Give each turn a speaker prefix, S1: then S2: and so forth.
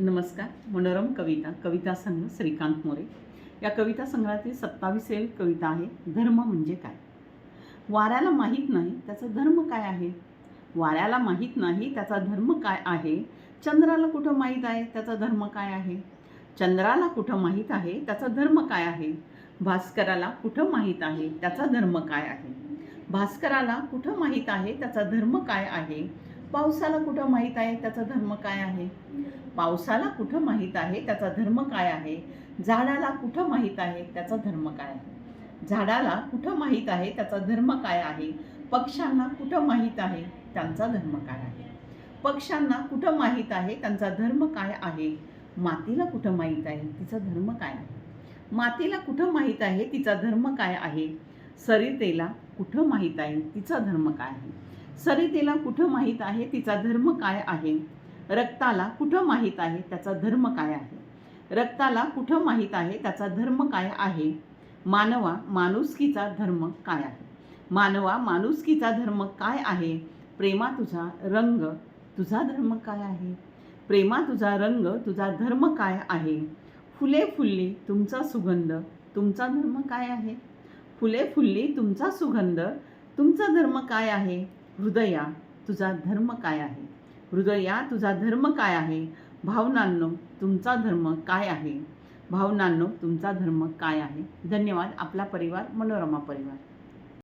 S1: नमस्कार मनोरम कविता कविता संघ श्रीकांत मोरे. या कविता संग्रहातील सत्तावीसेवी कविता आहे धर्म म्हणजे काय? वाऱ्याला माहीत नाही त्याचा धर्म काय आहे? वाऱ्याला माहीत नाही त्याचा धर्म काय आहे? चंद्राला कुठं माहीत आहे त्याचा धर्म काय आहे? चंद्राला कुठं माहीत आहे त्याचा धर्म काय आहे? भास्कराला कुठं माहीत आहे त्याचा धर्म काय आहे? भास्कराला कुठं माहीत आहे त्याचा धर्म काय आहे? पावसाला कुठं माहीत आहे? त्याचा धर्म काय आहे? पावसाला कुठं माहीत आहे? त्याचा धर्म काय आहे? झाडाला कुठं माहीत आहे? त्याचा धर्म काय आहे? झाडाला कुठं माहीत आहे? त्याचा धर्म काय आहे? पक्ष्यांना कुठं माहीत आहे? त्यांचा धर्म काय आहे? पक्ष्यांना कुठं माहीत आहे? त्यांचा धर्म काय आहे? मातीला कुठं माहीत आहे? तिचा धर्म काय आहे? मातीला कुठं माहीत आहे? तिचा धर्म काय आहे? सरितेला कुठं माहीत आहे? तिचा धर्म काय आहे? सरितेला कुठं माहीत आहे? तिचा धर्म काय आहे? रक्ताला कुठं माहीत आहे? त्याचा धर्म काय आहे? रक्ताला कुठं माहीत आहे? त्याचा धर्म काय आहे? मानवा माणुसकीचा धर्म काय आहे? मानवा माणुसकीचा धर्म काय आहे? प्रेमा तुझा रंग तुझा धर्म काय आहे? प्रेमा तुझा रंग तुझा धर्म काय आहे? फुले फुलली तुमचा सुगंध तुमचा धर्म काय आहे? फुले फुलली तुमचा सुगंध तुमचा धर्म काय आहे? हृदया तुझा धर्म काय आहे? हृदया तुझा धर्म काय आहे? भावनांनो तुमचा धर्म काय आहे? भावनांनो तुमचा धर्म काय आहे? धन्यवाद आपला परिवार मनोरमा परिवार.